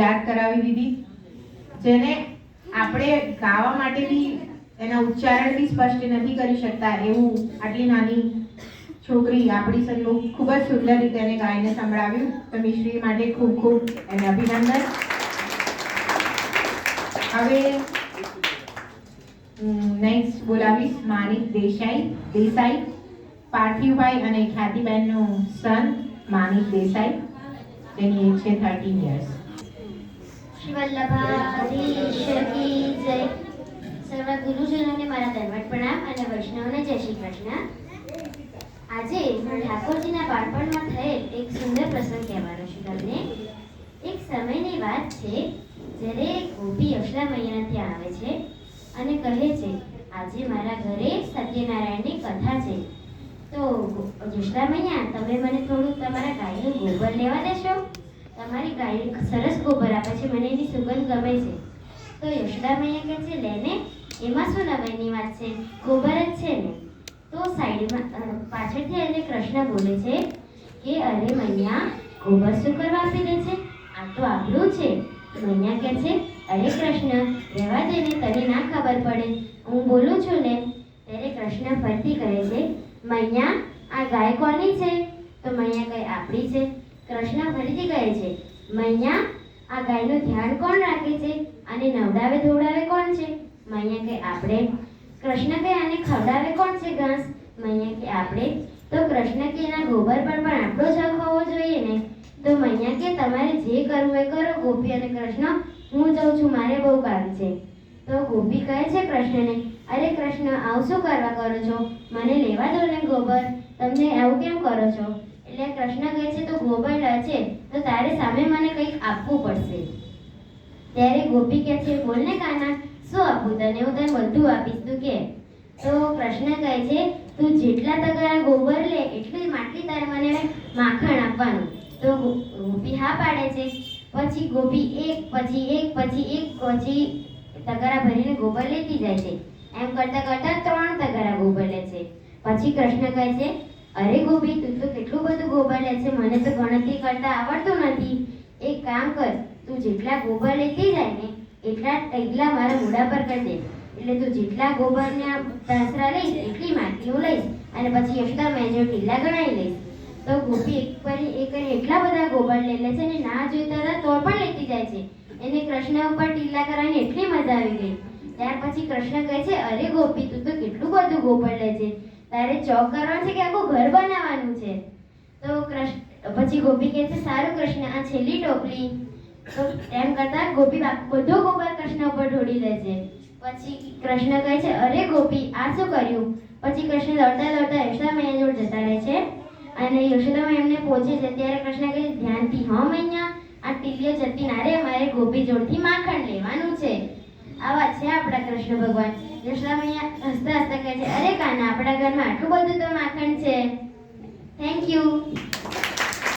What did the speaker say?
યાદ કરાવી દીધી. જેને આપણે ગાવા માટે બી એના ઉચ્ચારણ બી સ્પષ્ટ નથી કરી શકતા એવું આટલી નાની છોકરી આપણી સગલો ખૂબ જ સુંદર રીતે એને ગાઈને સંભળાવ્યું. તો મિશ્રી માટે ખૂબ ખૂબ એને અભિનંદન. હવે નેક્સ્ટ બોલાવીશ માનિક દેસાઈ દેસાઈ, પાર્થિવભાઈ અને ખ્યાતિબેનનું સન માનિક દેસાઈ. તેની એજ છે થર્ટીન યર્સ શ્રી વલ્લભાધીશ કી જય સર્વ ગુરુજનોને મારા દંડવત પ્રણામ અને વૈષ્ણવને જય શ્રી કૃષ્ણ. આજે હું ઠાકોરજીના બાળપણમાં થયેલ એક સુંદર પ્રસંગ કહેવાનો છું તમને. એક સમયની વાત છે, જ્યારે ગોપી યશોદા મૈયાના ત્યાં આવે છે અને કહે છે, આજે મારા ઘરે સત્યનારાયણની કથા છે. તો યશોદા મૈયા તમે મને થોડું તમારા ગાયનું ગોબર લેવા દેશો? તમારી ગાય સરસ ગોબર આપે છે, મને એની સુગંધ ગમે છે. તો યશોદા મૈયા કહે છે લેને એમાં શું નવાઈની વાત છે? ગોબર જ છે ને. તો સાઈડમાં પાછળથી એને કૃષ્ણ બોલે છે કે, અરે મૈયા, ગોબર શું કરવા આપી દે છે? આ તો આપણું છે. મૈયા કહે છે, અરે કૃષ્ણ, રહેવા દે ને, તને ના ખબર પડે. હું બોલું છું ને, ત્યારે કૃષ્ણ ફરીથી કહે છે, મૈયા, આ ગાય કોની છે? તો મૈયા કહે, આપણી છે. કૃષ્ણ ફરીથી કહે છે, મૈયા, આ ગાયનું ધ્યાન કોણ રાખે છે? અને નવડાવે ધોવડાવે કોણ છે? મૈયા કે આપણે? કૃષ્ણ કે આને ખવડાવે કોણ છે ઘાસ? મૈયા કે આપણે? તો કૃષ્ણ કે, એના ગોબર પર પણ આપણો જ હક હોવો જોઈએ ને? તો મૈયા કે, તમારે જે કરવું એ કરો, ગોપી અને કૃષ્ણ, હું જાઉં છું, મારે બહુ કામ છે. તો ગોપી કહે છે કૃષ્ણને, અરે કૃષ્ણ, આવું શું કરવા કરો છો? મને લેવા દો ને ગોબર. તમને આવું કેમ કરો છો? એટલે કૃષ્ણ કહે છે, તો ગોબર છે, તો તારે સામે મને કંઈક આપવું પડશે. ત્યારે ગોપી કહે છે, બોલ ને કાના, શું આપું તને? હું તને બધું આપીશ, તું કે. તો કૃષ્ણ કહે છે, તું જેટલા તગારા ગોબર લે એટલી માટલી તારે મને માખણ આપવાનું. તો ગોપી હા પાડે છે. પછી ગોપી એક, પછી એક પછી એક, પછી તગારા ભરીને ગોબર લેતી જાય છે. એમ કરતા કરતા ત્રણ તગારા ગોબર લે છે. પછી કૃષ્ણ કહે છે અરે ગોપી, તું તો કેટલું બધું ગોબર લે છે. મને તો ગણતરી કરતા આવડતું નથી. એક કામ કર, તું જેટલા ગોબર લેતી જાય ને, એટલા એટલા મારા મોઢા પર કરી દે. એટલે તું જેટલા ગોબરના તાસરા લઈશ, એટલી માટી હું લઈશ. અને પછી યશોદા મેં જો ઢીલા ગણાવી લઈશ. તો ગોપી એક પર એક કરીને એટલા બધા ગોબર લઈ લે છે ને, ના જોઈતા હતા તો પણ લેતી જાય છે. એને કૃષ્ણ ઉપર ટીલા કરવાની એટલી મજા આવી ગઈ. ત્યાર પછી કૃષ્ણ કહે છે, અરે ગોપી, તું તો કેટલું બધું ગોબર લે છે. તારે ચોક કરવાનું છે કે આખું ઘર બનાવવાનું છે? તો કૃષ્ણ, પછી ગોપી કહે છે, સારું કૃષ્ણ, આ છેલ્લી ટોપલી. તો એમ કરતા ગોપી બધો ગોબર કૃષ્ણ ઉપર ઢોળી દે છે. પછી કૃષ્ણ કહે છે, અરે ગોપી, આ શું કર્યું? પછી કૃષ્ણ દોડતા દોડતા યશોદા મૈયા જોડ જતા રહે છે. અને યશોદા મૈયા એમને પહોંચે છે. ત્યારે કૃષ્ણ કહે, ધ્યાનથી, હા મૈયા, આ ટીલીઓ જતી ના રે મારે ગોપી જોડથી માખણ લેવાનું છે. આવા છે આપણા કૃષ્ણ ભગવાન. યશોદા મૈયા હસતા હસતા કહે છે. અરે કાના આપણા ઘરમાં આટલું બધું તો માખણ છે. Thank you